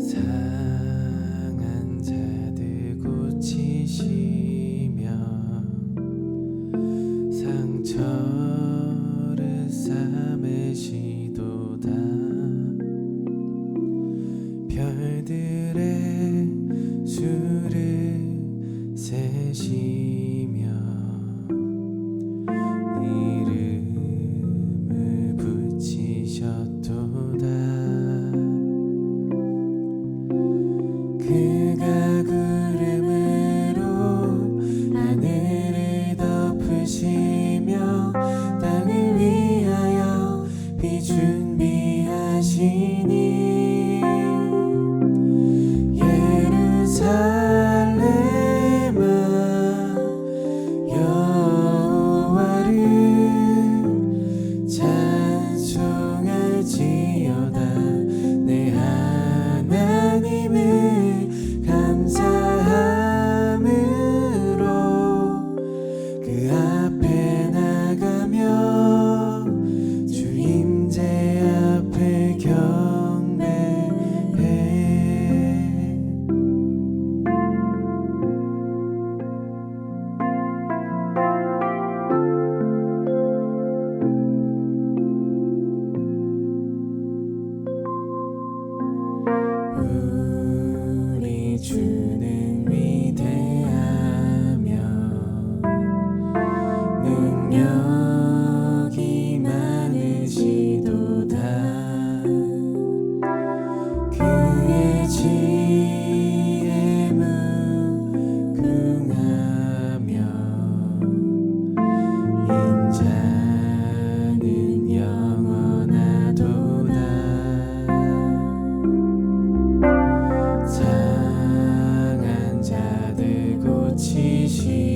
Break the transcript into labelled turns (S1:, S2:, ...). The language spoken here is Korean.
S1: 상한 자들 고치시며 상처를 싸매시도다 별들의 수를 세시 하시며 땅을 위하여 비 준비하시니 예루살렘아 여호와를 찬송할지어다. 내 하나님을 감사함으로 그 능력이 으시 도다. 그의 지혜 무궁하며 인자는 영원하도다 상한 자들 고치시